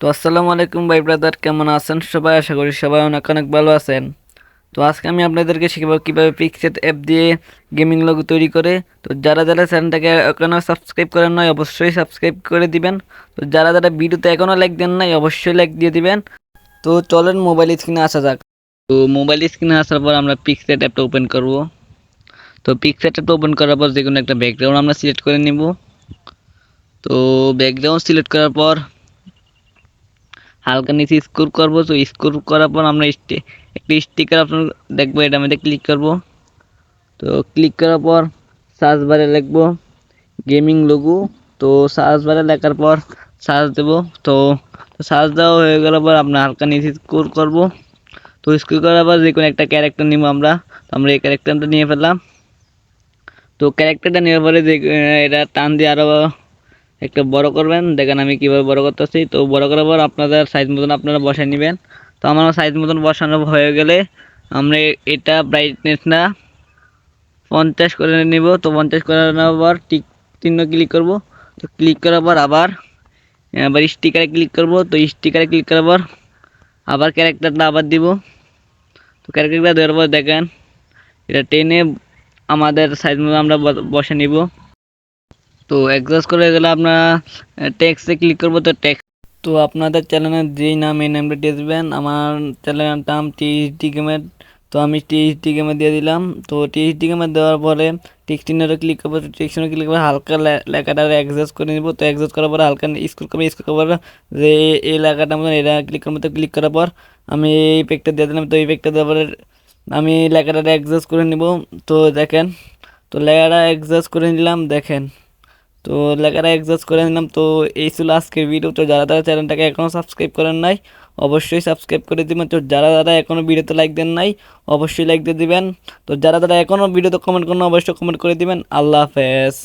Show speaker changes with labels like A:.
A: তো আসসালামু আলাইকুম ভাই ব্রাদার কেমন আছেন সবাই? আশা করি সবাই অনেক অনেক ভালো আছেন। তো আজকে আমি আপনাদেরকে শিখব কীভাবে পিকসেট অ্যাপ দিয়ে গেমিং লোগো তৈরি করে। তো যারা যারা চ্যানেলটাকে এখনও সাবস্ক্রাইব করেন নয় অবশ্যই সাবস্ক্রাইব করে দিবেন। তো যারা যারা ভিডিওতে এখনও লাইক দেন নাই, অবশ্যই লাইক দিয়ে দিবেন। তো চলেন মোবাইল স্ক্রিনে আসা যাক। তো মোবাইল স্ক্রিনে আসার পর আমরা পিকসেট অ্যাপটা ওপেন করব। তো পিকসেট অ্যাপটা ওপেন করার পর যে কোনো একটা ব্যাকগ্রাউন্ড আমরা সিলেক্ট করে নিব। তো ব্যাকগ্রাউন্ড সিলেক্ট করার পর হালকা নিচে স্ক্রল করব, তো স্ক্রল করার পর আমরা একটি স্টিকার আপনার দেখব, এটা মধ্যে ক্লিক করব। তো ক্লিক করার পর সার্চ বারে লিখব গেমিং লোগো তো সার্চ বারে লেখার পর সার্চ দেবো। তো সার্চ দেওয়া হয়ে গেল পর আপনার হালকা নিচে স্ক্রল করব। তো স্ক্রল করার পর যে কোনো একটা ক্যারেক্টার নিব আমরা। আমরা এই ক্যারেক্টারটা নিয়ে ফেললাম। তো ক্যারেক্টারটা নেওয়ার পরে যে এটা টান দিয়ে আরও একটা বড় করবেন। দেখেন আমি কীভাবে বড় করতেছি। তো বড় করার পর আপনাদের সাইজ মতন আপনারা বসায় নেবেন। তো আমার সাইজ মতন বসানো হয়ে গেলে আমরা এটা ব্রাইটনেসটা পঞ্চাশ করে নিব। তো পঞ্চাশ করে নেওয়ার পর টিক চিহ্ন ক্লিক করব। তো ক্লিক করার পর আবার আবার স্টিকারে ক্লিক করব। তো স্টিকারে ক্লিক করার পর আবার ক্যারেক্টারটা আবার দিব। তো ক্যারেক্টারটা দেওয়ার পর দেখেন, এটা টেনে আমাদের সাইজ মতো আমরা বসে নিব। তো অ্যাডজাস্ট করে গেলে আপনারা ট্যাক্সে ক্লিক করব তো ট্যাক্স তো আপনাদের চ্যানেলের যেই নাম, এই নামটা দিয়ে দেবেন। আমার চ্যানেলের নাম টিএইচডি গেমের তো আমি টিএইচডি গেমে দিয়ে দিলাম। তো টিএইচডি গেমে দেওয়ার পরে টেক্সটিনারে ক্লিক করব। টেক্সটিনে ক্লিক করে হালকা লেখাটা অ্যাডজাস্ট করে নিব। তো অ্যাডজাস্ট করার পরে হালকা স্কুল করব। স্কুল করার যে এই- লেখাটা মতন এটা ক্লিক করব। তো ক্লিক করার পর আমি এই পেকটা দিয়ে দিলাম। তো এই পেকটা দেওয়ার পরে আমি লেখাটা অ্যাডজাস্ট করে নিব। তো দেখেন, তো লেখাটা অ্যাডজাস্ট করে নিলাম। দেখেন। তো লেখাটা অ্যাডজাস্ট করে নিলাম। তো এই ছিল আজকের ভিডিও তো যারা তারা চ্যানেলটাকে এখনও সাবস্ক্রাইব করেন নাই, অবশ্যই সাবস্ক্রাইব করে দিবেন। তো যারা যারা এখনও ভিডিওতে লাইক দেন নাই, অবশ্যই লাইক দিয়ে দিবেন। তো যারা যারা এখনও ভিডিওতে কমেন্ট করেন অবশ্যই কমেন্ট করে দিবেন। আল্লাহ হাফেজ।